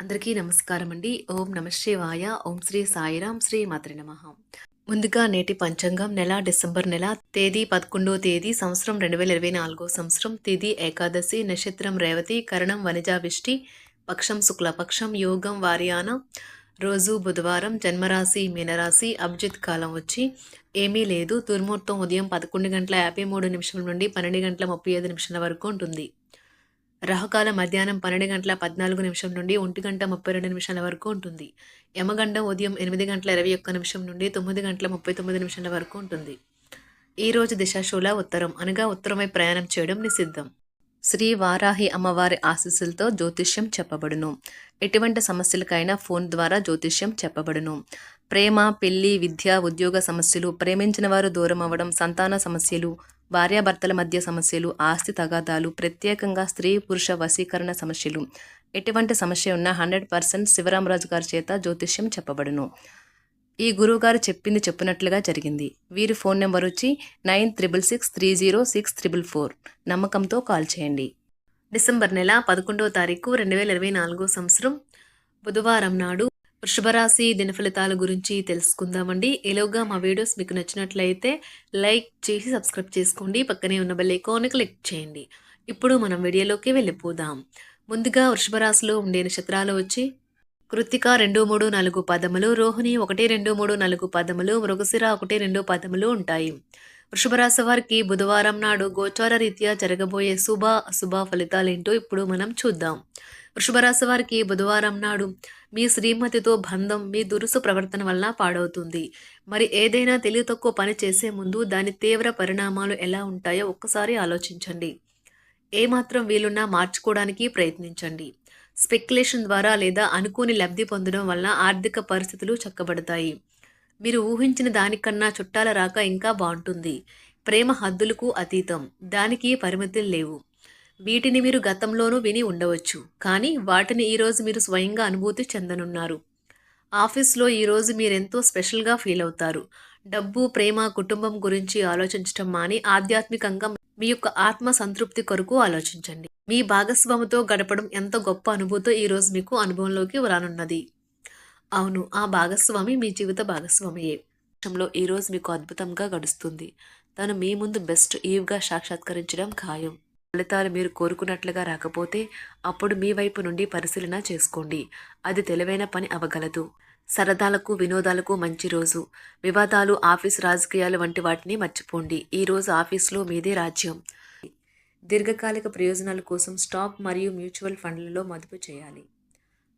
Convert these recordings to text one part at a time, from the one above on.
అందరికీ నమస్కారం అండి ఓం నమ శివాయ. ఓం శ్రీ సాయిరాం శ్రీ మాత్రి నమ. ముందుగా నేటి పంచాంగం నెల డిసెంబర్ నెల తేదీ పదకొండో తేదీ సంవత్సరం రెండు వేల ఇరవై నాలుగో సంవత్సరం తిథి ఏకాదశి నక్షత్రం రేవతి కరణం వనిజావిష్టి పక్షం శుక్లపక్షం యోగం వారియాన రోజు బుధవారం జన్మరాశి మీనరాశి అభిజిత్ కాలం వచ్చి ఏమీ లేదు. దుర్ముహూర్తం ఉదయం పదకొండు గంటల యాభై మూడు నిమిషం నుండి పన్నెండు గంటల ముప్పై ఐదు నిమిషాల వరకు ఉంటుంది. రహకాల మధ్యాహ్నం పన్నెండు గంటల పద్నాలుగు నిమిషం నుండి ఒంటి గంట ముప్పై రెండు నిమిషాల వరకు ఉంటుంది. యమగండం ఉదయం ఎనిమిది గంటల ఇరవై ఒక్క నిమిషం నుండి తొమ్మిది గంటల ముప్పై తొమ్మిది నిమిషాల వరకు ఉంటుంది. ఈ రోజు దిశాశూల ఉత్తరం అనగా ఉత్తరమై ప్రయాణం చేయడం నిషిద్ధం. శ్రీ వారాహి అమ్మవారి ఆశీస్సులతో జ్యోతిష్యం చెప్పబడును. ఎటువంటి సమస్యలకైనా ఫోన్ ద్వారా జ్యోతిష్యం చెప్పబడును. ప్రేమ పెళ్ళి విద్య ఉద్యోగ సమస్యలు ప్రేమించిన వారు దూరం అవ్వడం సంతాన సమస్యలు భార్యాభర్తల మధ్య సమస్యలు ఆస్తి తగాదాలు ప్రత్యేకంగా స్త్రీ పురుష వశీకరణ సమస్యలు. ఎటువంటి సమస్య ఉన్నా హండ్రెడ్ పర్సెంట్ శివరామరాజు గారి చేత జ్యోతిష్యం చెప్పబడును. ఈ గురువుగారు చెప్పింది చెప్పినట్లుగా జరిగింది. వీరి ఫోన్ నెంబర్ వచ్చి nine triple six three zero six triple four. నమ్మకంతో కాల్ చేయండి. డిసెంబర్ నెల పదకొండవ తారీఖు రెండు వేల ఇరవై నాలుగో సంవత్సరం. బుధవారం నాడు వృషభరాశి దినఫలితాల గురించి తెలుసుకుందామండి. ఎలోగా మా వీడియోస్ మీకు నచ్చినట్లయితే లైక్ చేసి సబ్స్క్రైబ్ చేసుకోండి. పక్కనే ఉన్న బెల్ ఐకాన్ క్లిక్ చేయండి. ఇప్పుడు మనం వీడియోలోకి వెళ్ళిపోదాం. ముందుగా వృషభరాశిలో ఉండే నక్షత్రాలు వచ్చి కృత్తిక రెండు మూడు నాలుగు పదములు రోహిణి ఒకటి రెండు మూడు నాలుగు పదములు మృగశిర ఒకటి రెండు పదములు ఉంటాయి. వృషభరాశి వారికి బుధవారం నాడు గోచార రీత్యా జరగబోయే శుభ అశుభ ఫలితాలేంటో ఇప్పుడు మనం చూద్దాం. వృషభరాశి వారికి బుధవారం నాడు మీ శ్రీమతితో బంధం మీ దురుసు ప్రవర్తన వల్ల పాడవుతుంది. మరి ఏదైనా తెలివి తక్కువ పని చేసే ముందు దాని తీవ్ర పరిణామాలు ఎలా ఉంటాయో ఒక్కసారి ఆలోచించండి. ఏమాత్రం వీలున్నా మార్చుకోవడానికి ప్రయత్నించండి. స్పెక్యులేషన్ ద్వారా లేదా అనుకోని లబ్ధి పొందడం వల్ల ఆర్థిక పరిస్థితులు చక్కబడతాయి. మీరు ఊహించిన దానికన్నా చుట్టాల రాక ఇంకా బాగుంటుంది. ప్రేమ హద్దులకు అతీతం. దానికి పరిమితులు లేవు. వీటిని మీరు గతంలోనూ విని ఉండవచ్చు. కానీ వాటిని ఈరోజు మీరు స్వయంగా అనుభూతి చెందనున్నారు. ఆఫీస్లో ఈరోజు మీరెంతో స్పెషల్గా ఫీల్ అవుతారు. డబ్బు ప్రేమ కుటుంబం గురించి ఆలోచించటం మాని ఆధ్యాత్మికంగా మీ యొక్క ఆత్మ సంతృప్తి కొరకు ఆలోచించండి. మీ భాగస్వామితో గడపడం ఎంత గొప్ప అనుభూతో ఈరోజు మీకు అనుభవంలోకి రానున్నది. అవును ఆ భాగస్వామి మీ జీవిత భాగస్వామియే విషయంలో ఈరోజు మీకు అద్భుతంగా గడుస్తుంది. తను మీ ముందు బెస్ట్ ఈవ్గా సాక్షాత్కరించడం ఖాయం. ఫలితాలు మీరు కోరుకున్నట్లుగా రాకపోతే అప్పుడు మీ వైపు నుండి పరిశీలన చేసుకోండి. అది తెలివైన పని అవగలదు. సరదాలకు వినోదాలకు మంచి రోజు. వివాదాలు ఆఫీస్ రాజకీయాలు వంటి వాటిని మర్చిపోండి. ఈ రోజు ఆఫీస్లో మీదే రాజ్యం. దీర్ఘకాలిక ప్రయోజనాల కోసం స్టాక్ మరియు మ్యూచువల్ ఫండ్లలో మదుపు చేయాలి.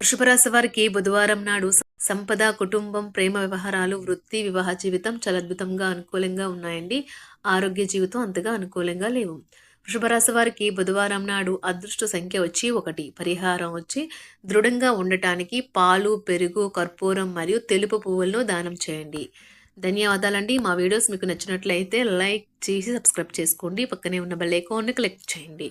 వృషభరాశి వారికి బుధవారం నాడు సంపద కుటుంబం ప్రేమ వ్యవహారాలు వృత్తి వివాహ జీవితం చాలా అద్భుతంగా అనుకూలంగా ఉన్నాయండి. ఆరోగ్య జీవితం అంతగా అనుకూలంగా లేవు. వృషభరాశి వారికి బుధవారం నాడు అదృష్ట సంఖ్య వచ్చి ఒకటి. పరిహారం వచ్చి దృఢంగా ఉండటానికి పాలు పెరుగు కర్పూరం మరియు తెలుపు పువ్వులను దానం చేయండి. ధన్యవాదాలండి. మా వీడియోస్ మీకు నచ్చినట్లయితే లైక్ చేసి సబ్స్క్రైబ్ చేసుకోండి. పక్కనే ఉన్న బెల్ ఐకాన్ని క్లిక్ చేయండి.